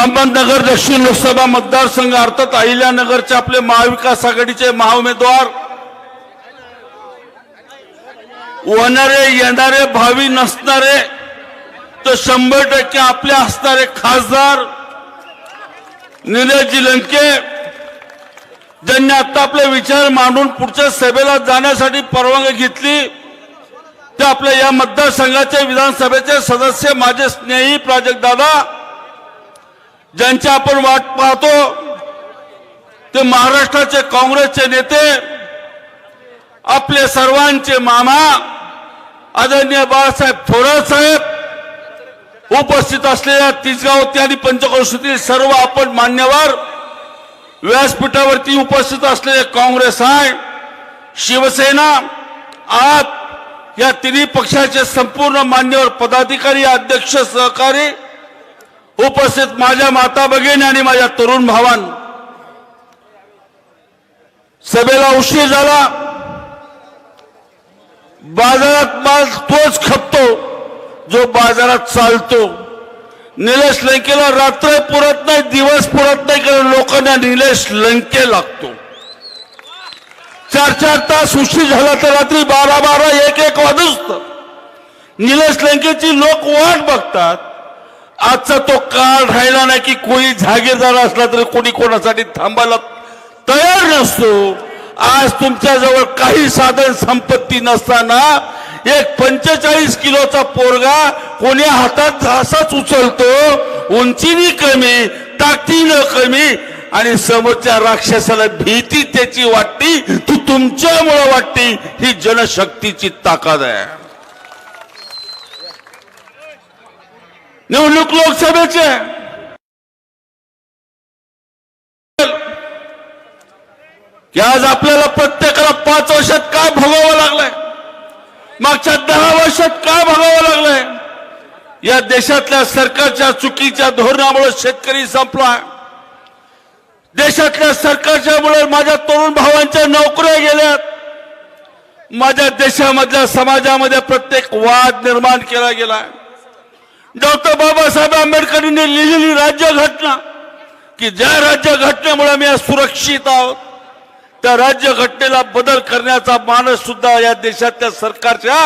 अहमदनगर दक्षिण लोकसभा मतदारसंघ अर्थात अहिल्यानगरचे आपले महाविकास आघाडीचे महाउमेदवार. होणारे येणारे भावी नसणारे तर शंभर टक्के आपले असणारे खासदार निलेशजी लंके ज्यांनी आता आपले विचार मांडून पुढच्या सभेला जाण्यासाठी परवानगी घेतली ते आपल्या या मतदारसंघाचे विधानसभेचे सदस्य माझे स्नेही प्राजक्त दादा ज्यांची आपण वाट पाहतो ते महाराष्ट्राचे काँग्रेसचे नेते आपले सर्वांचे मामा आदरणीय बाळासाहेब थोरात साहेब उपस्थित असलेल्या तिसगावती आणि पंचक्रोशीतील सर्व आपण मान्यवर व्यासपीठावरती उपस्थित असलेले काँग्रेस आहे शिवसेना आप या तिन्ही पक्षाचे संपूर्ण मान्यवर पदाधिकारी अध्यक्ष सहकारी उपस्थित माझ्या माता भगिनी आणि माझ्या तरुण भावान. सभेला उशीर झाला. बाजारात माल तोच खपतो जो बाजारात चालतो. निलेश लंकेला रात्र पुरत नाही दिवस पुरत नाही कारण लोकांना निलेश लंके लागतो. चार चार तास उशीर झाला तर रात्री बारा बारा एक एक वाजूच निलेश लंकेची लोक वाट बघतात. आजचा तो काळ राहिला नाही की कोणी जागीरदार असला तरी कोणी कोणासाठी थांबायला तयार नसतो. आज तुमच्याजवळ काही साधन संपत्ती नसताना एक पंचेचाळीस किलोचा पोरगा कोणी हातात असाच उचलतो उंचीनी कमी ताकदीनं कमी आणि समोरच्या राक्षसाला भीती त्याची वाटती ती तुमच्यामुळे वाटती ही जनशक्तीची ताकद आहे. निवडणूक लोकसभेचे की आज आपल्याला प्रत्येकाला पाच वर्षात काय भोगावं लागलंय? मागच्या दहा वर्षात काय भोगावं लागलंय? या देशातल्या सरकारच्या चुकीच्या धोरणामुळे शेतकरी संपला देशातल्या सरकारच्या मुळे माझ्या तरुण भावांच्या नोकऱ्या गेल्यात. माझ्या देशामधल्या समाजामध्ये प्रत्येक वाद निर्माण केला गेला डॉक्टर बाबासाहेब आंबेडकरांनी लिहिलेली राज्यघटना की ज्या राज्यघटनेमुळे आम्ही आज सुरक्षित आहोत त्या राज्यघटनेला बदल करण्याचा मानस सुद्धा या देशातल्या सरकारच्या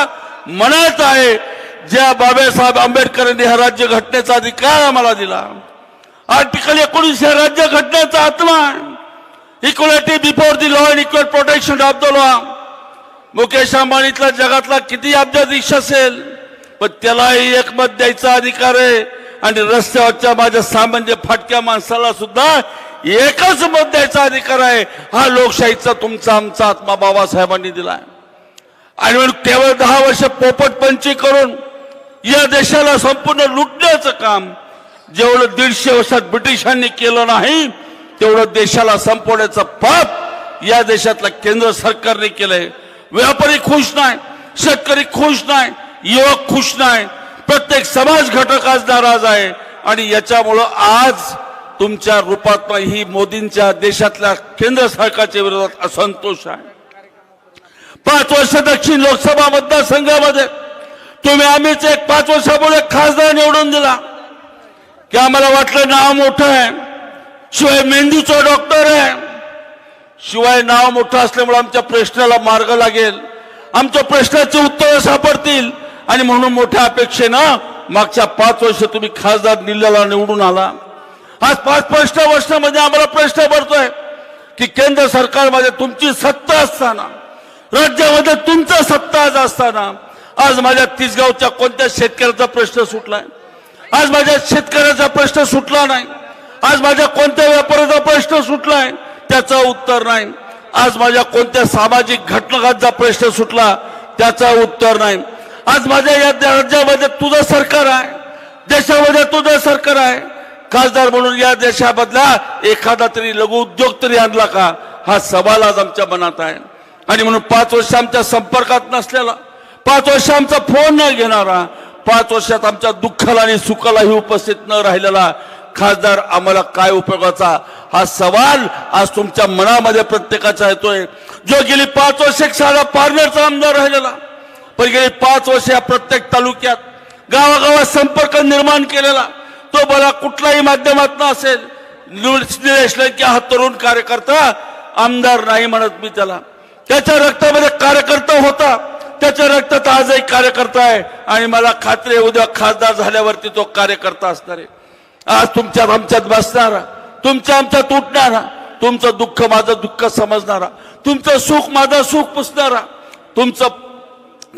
मनात आहे. ज्या बाबासाहेब आंबेडकरांनी ह्या राज्यघटनेचा अधिकार आम्हाला दिला. आर्टिकल एकोणीस या राज्यघटनेचा आत्मा equality before the law and equal protection of the law Mukesh अंबानीतला जगातला किती अब्जाधीश असेल? पण त्यालाही एकमत द्यायचा अधिकार आहे. आणि रस्त्यावरच्या माझ्या सामान्य फाटक्या माणसाला सुद्धा एकच मत द्यायचा अधिकार आहे. हा लोकशाहीचा तुमचा आमचा आत्मा बाबासाहेबांनी दिला आणि म्हणून केवळ दहा वर्ष पोपटपंची करून या देशाला संपूर्ण लुटण्याचं काम जेवढं दीडशे वर्षात ब्रिटिशांनी केलं नाही तेवढं देशाला संपवण्याचं पाप या देशातल्या केंद्र सरकारने केलंय. व्यापारी खुश नाही शेतकरी खुश नाही युवक खुश नाही. प्रत्येक समाज घटक आज नाराज आहे. आणि याच्यामुळं आज तुमच्या रूपात ही मोदींच्या देशातल्या केंद्र सरकारच्या विरोधात असंतोष आहे. पाच वर्ष दक्षिण लोकसभा मतदारसंघामध्ये तुम्ही आम्हीच एक पाच वर्षापुढे खासदार निवडून दिला. की आम्हाला वाटलं नाव मोठं आहे. शिवाय मेंदूचा डॉक्टर आहे. शिवाय नाव मोठं असल्यामुळे आमच्या प्रश्नाला मार्ग लागेल. आमच्या प्रश्नाची उत्तरं सापडतील. आणि म्हणून मोठ्या अपेक्षेनं मागच्या पाच वर्ष तुम्ही खासदार निल्ल्याला निवडून आला. आज पाच पाच वर्षामध्ये आम्हाला प्रश्न पडतोय की केंद्र सरकारमध्ये तुमची सत्ता असताना राज्यामध्ये तुमचा सत्ता आज असताना आज माझ्या तिसगावच्या कोणत्या शेतकऱ्याचा प्रश्न सुटलाय? आज माझ्या शेतकऱ्याचा प्रश्न सुटला नाही. आज माझ्या कोणत्या व्यापाऱ्याचा प्रश्न सुटलाय? त्याचं उत्तर नाही. आज माझ्या कोणत्या सामाजिक घटनांचा प्रश्न सुटला? त्याचं उत्तर नाही. आज माझ्या या राज्यामध्ये तुझं सरकार आहे. देशामध्ये तुझं सरकार आहे. खासदार म्हणून या देशामधला एखादा तरी लघु उद्योग तरी आणला का? हा सवाल आज आमच्या मनात आहे. आणि म्हणून पाच वर्ष आमच्या संपर्कात नसलेला पाच वर्ष आमचा फोन न घेणारा पाच वर्षात आमच्या दुःखाला आणि सुखालाही उपस्थित न राहिलेला खासदार आम्हाला काय उपयोगाचा? हा सवाल आज तुमच्या मनामध्ये प्रत्येकाचा येतोय. जो गेली पाच वर्ष एक साधा पार्लरचा आमदार राहिलेला पण गेली पाच वर्ष या प्रत्येक तालुक्यात गावागावात संपर्क निर्माण केलेला तो मला कुठल्याही माध्यमातून असेल निलेश लंके हा तरुण कार्यकर्ता आमदार नाही म्हणत मी त्याला. त्याच्या रक्तामध्ये कार्यकर्ता होता त्याच्या रक्तात आजही कार्यकर्ता आहे आणि मला खात्री आहे उद्या खासदार झाल्यावरती तो कार्यकर्ता असणार आहे. आज तुमच्यात आमच्यात बसणारा तुमच्या आमच्यात उठणारा तुमचं दुःख माझं दुःख समजणारा तुमचं सुख माझं सुख पुसणारा तुमचं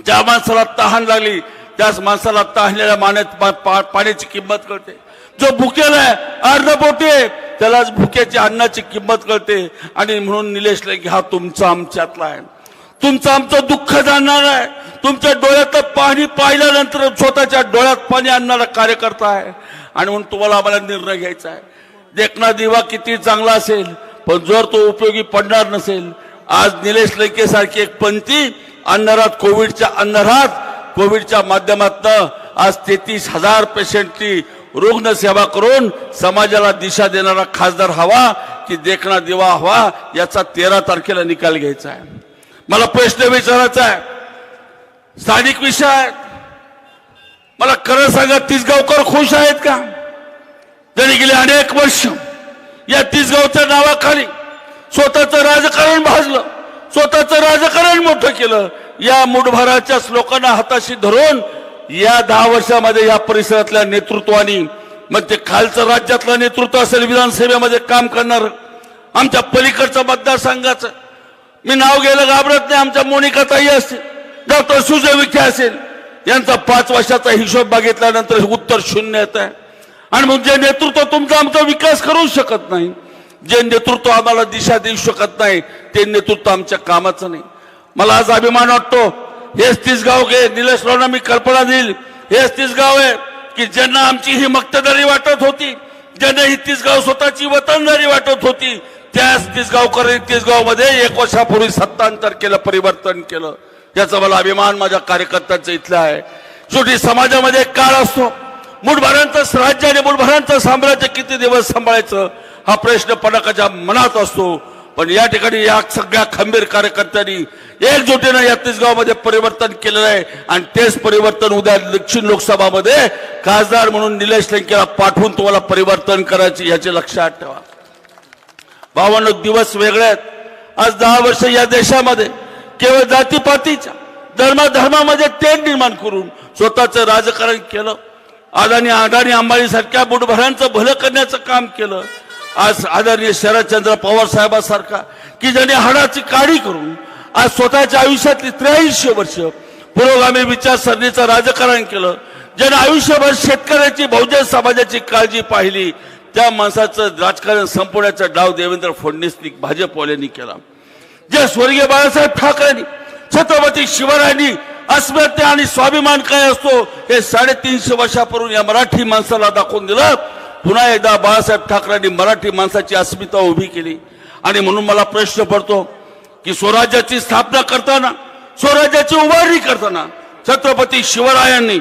ज्या माणसाला तहान लागली त्याच माणसाला तहानलेल्या मान्यात पा- पाण्याची किंमत कळते. जो भुकेला आहे अर्ध पोटी त्यालाच भुक्याची अन्नाची किंमत कळते. आणि म्हणून निलेश लेखी हा तुमचा आमच्यातला आहे. तुमचं आमचं दुःख जाणणार आहे. तुमच्या डोळ्यातलं पाणी पाहिल्यानंतर स्वतःच्या डोळ्यात पाणी आणणारा कार्यकर्ता आहे. आणि म्हणून तुम्हाला आम्हाला निर्णय घ्यायचा आहे. देखना दिवा किती चांगला असेल पण जर तो उपयोगी पडणार नसेल आज निलेश लेकेसारखी एक पंथी अंधारात कोविडच्या अंधारात कोविडच्या माध्यमातून आज तेहतीस हजार पेशंटची रुग्ण सेवा करून समाजाला दिशा देणारा खासदार हवा की देखणा दिवा हवा याचा तेरा तारखेला निकाल घ्यायचा आहे. मला प्रश्न विचारायचा आहे. स्थानिक विषय आहेत. मला खरं सांगा तिसगावकर खुश आहेत का? त्यांनी गेले अनेक वर्ष. या तिसगावच्या नावाखाली स्वतःचं राजकारण भाजलं. स्वतःचं राजकारण मोठं केलं. या मुठभराच्याच लोकांना हाताशी धरून या दहा वर्षामध्ये या परिसरातल्या नेतृत्वानी मग ते म्हणजे खालचं राज्यातलं नेतृत्व असेल विधानसभेमध्ये काम करणार आमच्या पलीकडचं मतदारसंघाचं. मी नाव घ्यायला घाबरत नाही आमच्या मोनिका ताई असतील डॉक्टर सुजय विखे असेल यांचा पाच वर्षाचा हिशोब बघितल्यानंतर उत्तर शून्य येत आहे आणि मग जे नेतृत्व तुमचा आमचा विकास करू शकत नाही. जे नेतृत्व आम्हाला दिशा देऊ शकत नाही ते नेतृत्व आमच्या कामाचं नाही. मला आज अभिमान वाटतो हेच तीस गाव घे निलेश रावना मी कल्पना देईल. हेच तीस गाव आहे की ज्यांना आमची ही मक्तेदारी वाटत होती ज्यांना ही तीस गाव स्वतःची वतनदारी वाटत होती त्याच तिसगावकर तिसगाव गावमध्ये एक वर्षापूर्वी सत्तांतर केलं परिवर्तन केलं. याचा मला अभिमान माझ्या कार्यकर्त्यांचा इथला आहे. शेवटी समाजामध्ये काळ असतो. मुठभरांचं राज्य आणि मुठभरांचं साम्राज्य किती दिवस सांभाळायचं? हा प्रश्न पणकाच्या मनात असतो. पण या ठिकाणी या सगळ्या खंबीर कार्यकर्त्यांनी एकजुटीनं या तिसगावमध्ये परिवर्तन केलेलं आहे. आणि तेच परिवर्तन उद्या दक्षिण लोकसभामध्ये खासदार म्हणून निलेश लंकेला पाठवून तुम्हाला परिवर्तन करायचे याचे लक्षात ठेवा. बावन्न दिवस वेगळे आहेत. आज दहा वर्ष या देशामध्ये केवळ जातीपातीच्या धर्माधर्मामध्ये तेढ निर्माण करून स्वतःचं राजकारण केलं. अदानी अडाणी अंबाणी सारख्या बुटभरांचं भलं करण्याचं काम केलं. आज आदरणीय शरदचंद्र पवार साहेबांसारखा की ज्याने हाडाची काळी करून आज स्वतःच्या आयुष्यातली त्र्याऐंशी वर्ष पुरोगामी विचारसरणीचं राजकारण केलं ज्याने आयुष्यभर शेतकऱ्याची बहुजन समाजाची काळजी पाहिली त्या माणसाचं राजकारण संपवण्याचा डाव देवेंद्र फडणवीसनी भाजपवाल्यांनी केला. जे स्वर्गीय बाळासाहेब ठाकरेंनी छत्रपती शिवरायांनी अस्मिता आणि स्वाभिमान काय असतो हे साडेतीनशे वर्षापूर्वी या मराठी माणसाला दाखवून दिलं. पुन्हा एकदा बाळासाहेब ठाकरेंनी मराठी माणसाची अस्मिता उभी केली. आणि म्हणून मला प्रश्न पडतो की स्वराज्याची स्थापना करताना स्वराज्याची उभारणी करताना छत्रपती शिवरायांनी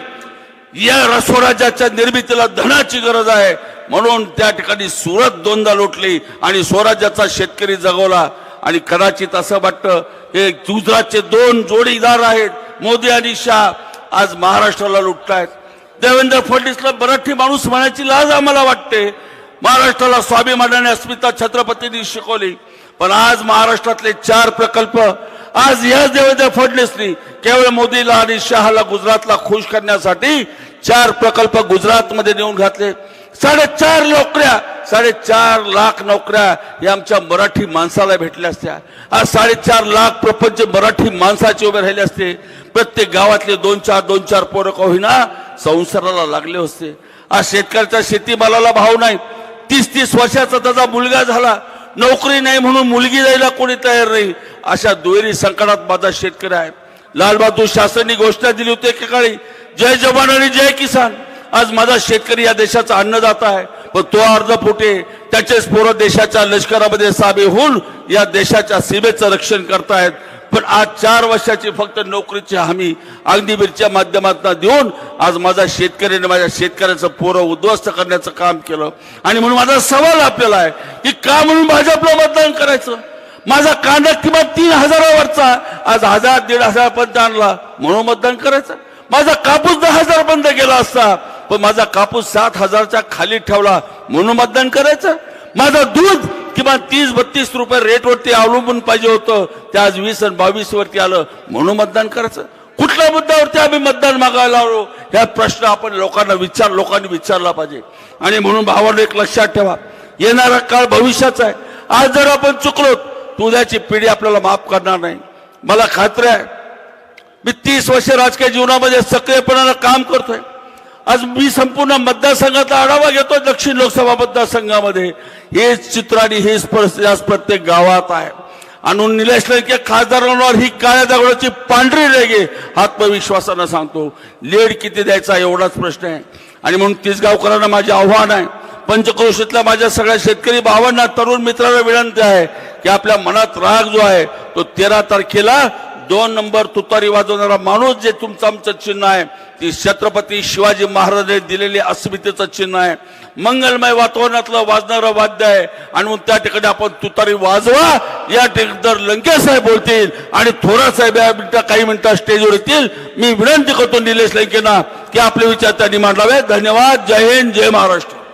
या स्वराज्याच्या निर्मितीला धनाची गरज आहे. म्हणून त्या ठिकाणी सुरत दोनदा लुटली आणि स्वराज्याचा शेतकरी जगवला. आणि कदाचित असं वाटतं हे गुजरातचे दोन जोडीदार आहेत मोदी आणि शाह आज महाराष्ट्राला लुटतायत. देवेंद्र फडणवीसला मराठी माणूस म्हणायची लाज आम्हाला वाटते. महाराष्ट्राला स्वाभिमानाने अस्मिता छत्रपतींनी शिकवली. पण आज महाराष्ट्रातले चार प्रकल्प आज याच देवेंद्र फडणवीसनी केवळ मोदीला आणि शहाला गुजरातला खुश करण्यासाठी चार प्रकल्प गुजरातमध्ये नेऊन घातले. साडेचार नोकऱ्या साडेचार लाख नोकऱ्या या आमच्या मराठी माणसाला भेटल्या असत्या. आज साडेचार लाख प्रपंच मराठी माणसाचे उभे राहिले असते. प्रत्येक गावातले दोन चार दोन चार पोरं होईना संसाराला लागले असते आज शेतकऱ्याच्या शेतीमालाला भाव नाही तीस तीस वर्षाचा त्याचा मुलगा झाला. नोकरी नाही म्हणून मुलगी द्यायला कोणी तयार नाही. अशा दुहेरी संकटात माझा शेतकरी आहे. लालबहादूर शास्त्रींनी घोषणा दिली होती एकेकाळी जय जवान आणि जय किसान. आज माझा शेतकरी या देशाचा अन्नदाता आहे. पण तो अर्ध फुटे त्याचेच पोरं देशाच्या लष्करामध्ये सामील होऊन या देशाच्या सीमेचं रक्षण करतायत. पण आज चार वर्षाची फक्त नोकरीची हमी अग्निवीरच्या माध्यमातून देऊन आज माझा शेतकऱ्याने माझ्या शेतकऱ्याचं पोरं उद्ध्वस्त करण्याचं काम केलं. आणि म्हणून माझा सवाल आपल्याला आहे की का म्हणून भाजपला मतदान करायचं? माझा कांदा किंवा तीन हजारावरचा आज हजार दीड हजारपर्यंत आणला म्हणून मतदान करायचं? माझा कापूस दहा हजारपर्यंत गेला असता पण माझा कापूस सात हजारच्या खाली ठेवला म्हणून मतदान करायचं? माझं दूध किंवा तीस बत्तीस रुपये रेटवरती अवलंबून पाहिजे होतं. ते आज वीस आणि बावीस वरती आलं म्हणून मतदान करायचं. कुठल्या मुद्द्यावरती आम्ही मतदान मागायला आलो? ह्या प्रश्न आपण लोकांना विचार लोकांनी विचारला पाहिजे. आणि म्हणून भावानं एक लक्षात ठेवा. येणारा काळ भविष्याचा आहे. आज जर आपण चुकलो तर उद्याची पिढी आपल्याला माफ करणार नाही. मला खात्री आहे मी तीस वर्ष राजकीय जीवनामध्ये सक्रियपणानं काम करतोय. आज मी संपूर्ण मतदारसंघाचा आढावा घेतो दक्षिण लोकसभा मतदारसंघामध्ये. हेच चित्र आणि हेच परिस्थिती आज प्रत्येक गावात आहे. आणि निलेश लंके खासदारांवर ही काळ्या दगडाची पांढरी रेगे आत्मविश्वासानं सांगतो. लेड किती द्यायचा एवढाच प्रश्न आहे. आणि म्हणून तिसगावकरांना माझे आव्हान आहे. पंचक्रोशीतल्या माझ्या सगळ्या शेतकरी भावांना तरुण मित्रांना विनंती आहे की आपल्या मनात राग जो आहे तो तेरा तारखेला दोन नंबर तुतारी वाजवणारा माणूस जे तुमचं आमचं चिन्ह आहे ती छत्रपती शिवाजी महाराजांनी दिलेले अस्मितेचं चिन्ह आहे. मंगलमय वातावरणातलं वाजणारं वाद्य आहे. आणि मग त्या ठिकाणी आपण तुतारी वाजवा या ठिकाणी जर लंके साहेब बोलतील आणि थोरा साहेब या मिनिटं काही मिनिटं स्टेजवर येतील. मी विनंती करतो निलेश लंकेना की आपले विचार त्यांनी मांडावे धन्यवाद. जय हिंद जय महाराष्ट्र.